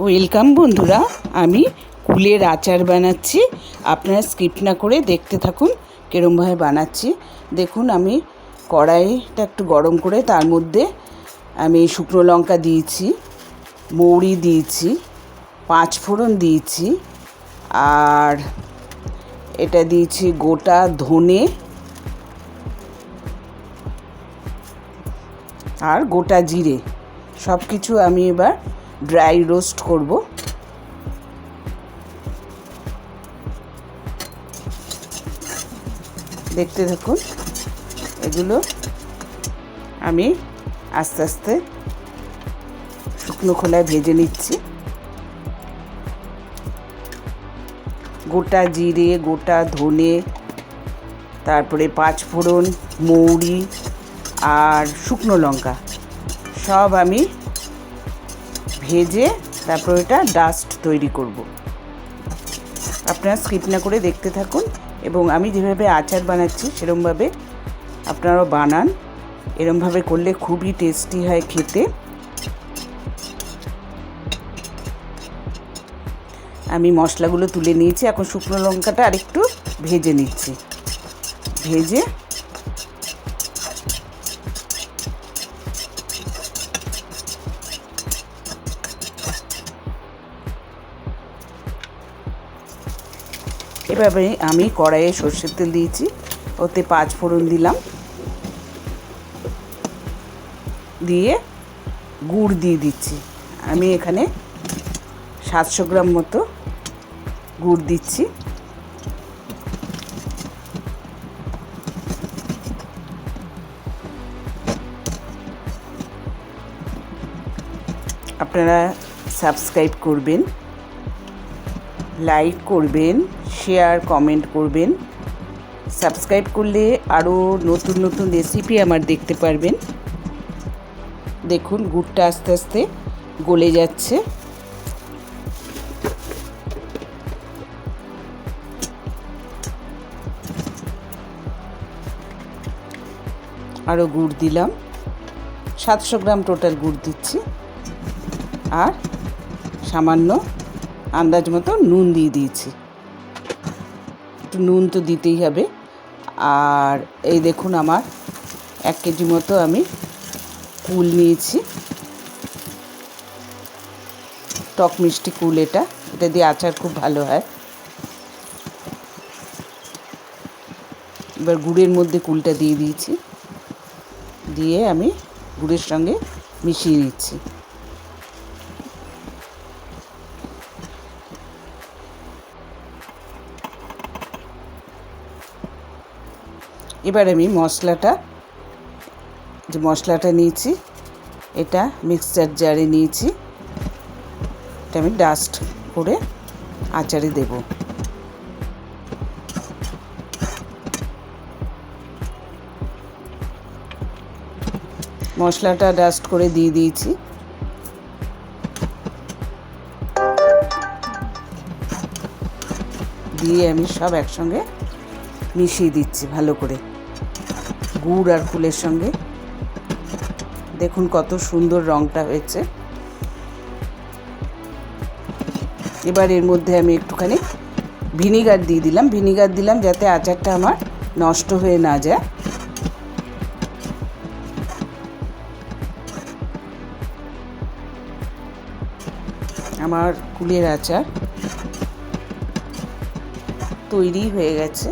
Welcome বন্ধুরা, আমি কুলের আচার বানাচ্ছি। আপনারা স্কিপ না করে দেখতে থাকুন কীরমভাবে বানাচ্ছি। দেখুন, আমি কড়াইটা একটু গরম করে তার মধ্যে আমি শুকনো লঙ্কা দিয়েছি, মৌরি দিয়েছি পাঁচ ফোড়ন দিয়েছি, আর এটা দিয়েছি গোটা ধনে, আর গোটা জিরে। সব কিছু আমি এবার ড্রাই রোস্ট করব। দেখতে থাকুন, এগুলো আমি আস্তে আস্তে শুকনো খোলায় ভেজে নিচ্ছি। গোটা জিরে, গোটা ধনে, তারপরে পাঁচফোড়ন, মৌরি আর শুকনো লঙ্কা, সব আমি ভেজে তারপর এটা ডাস্ট তৈরি করব। আপনারা স্কিপ না করে দেখতে থাকুন এবং আমি যেভাবে আচার বানাচ্ছি সেরমভাবে আপনারাও বানান। এরমভাবে করলে খুবই টেস্টি হয় খেতে। আমি মশলাগুলো তুলে নিয়েছি, এখন শুকনো লঙ্কাটা আরেকটু ভেজে নিচ্ছি। ভেজে এভাবে আমি কড়াইয়ে সর্ষের তেল দিয়েছি, ওতে পাঁচ ফোড়ন দিলাম। দিয়ে গুড় দিয়ে দিচ্ছি। আমি এখানে সাতশো গ্রাম মতো গুড় দিচ্ছি। আপনারা সাবস্ক্রাইব করবেন। লাইক করবেন শেয়ার কমেন্ট করবেন সাবস্ক্রাইব করলে আরও নতুন নতুন রেসিপি আমার দেখতে পারবেন। দেখুন, গুড়টা আস্তে আস্তে গলে যাচ্ছে। আরও গুড় দিলাম। সাতশো গ্রাম টোটাল গুড় দিচ্ছি। আর সামান্য আন্দাজ মতো নুন দিয়ে দিয়েছি। একটু নুন তো দিতেই হবে। আর এই দেখুন আমার এক কেজি মতো আমি কুল নিয়েছি। টক মিষ্টি কুল এটা। এটা দিয়ে আচার খুব ভালো হয়। এবার গুড়ের মধ্যে কুলটা দিয়ে দিয়েছি। দিয়ে আমি গুড়ের সঙ্গে মিশিয়ে নিচ্ছি এবার আমি মশলাটা, যে মশলাটা নিয়েছি, এটা মিক্সচার জারে নিয়েছি। এটা আমি ডাস্ট করে আচারে দেব। মশলাটা ডাস্ট করে দিয়ে দিয়েছি। দিয়ে আমি সব একসঙ্গে মিশিয়ে দিচ্ছি ভালো করে। গুড় আর ফুলের সঙ্গে। দেখুন কত সুন্দর রঙটা হয়েছে। এবার এর মধ্যে আমি একটুখানি ভিনিগার দিয়ে দিলাম। ভিনিগার দিলাম যাতে আচারটা আমার নষ্ট হয়ে না যায়। আমার কুলের আচার তৈরি হয়ে গেছে।